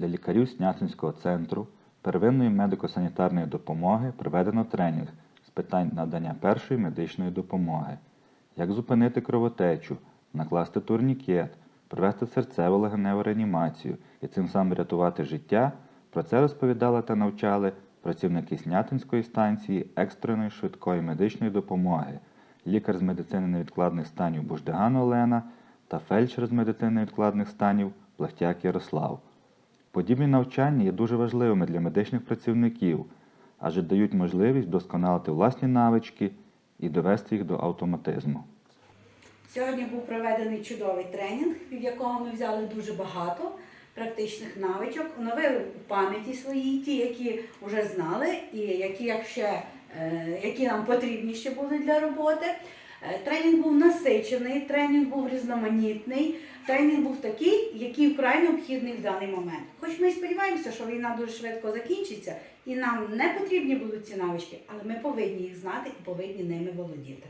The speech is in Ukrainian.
Для лікарів Снятинського центру первинної медико-санітарної допомоги проведено тренінг з питань надання першої медичної допомоги. Як зупинити кровотечу, накласти турнікет, провести серцево легеневу реанімацію і цим самим рятувати життя, про це розповідали та навчали працівники Снятинської станції екстреної швидкої медичної допомоги, лікар з медицини невідкладних станів Буждиган Олена та фельдшер з медицини невідкладних станів Плахтяк Ярослав. Подібні навчання є дуже важливими для медичних працівників, адже дають можливість вдосконалити власні навички і довести їх до автоматизму. Сьогодні був проведений чудовий тренінг, від якого ми взяли дуже багато практичних навичок, оновили у пам'яті своїй, ті, які вже знали, і які, як ще, е, які нам потрібні ще були для роботи. Е, Тренінг був насичений, тренінг був різноманітний, тренінг був такий, який вкрай необхідний в даний момент. Хоч ми і сподіваємося, що війна дуже швидко закінчиться, і нам не потрібні будуть ці навички, але ми повинні їх знати і повинні ними володіти.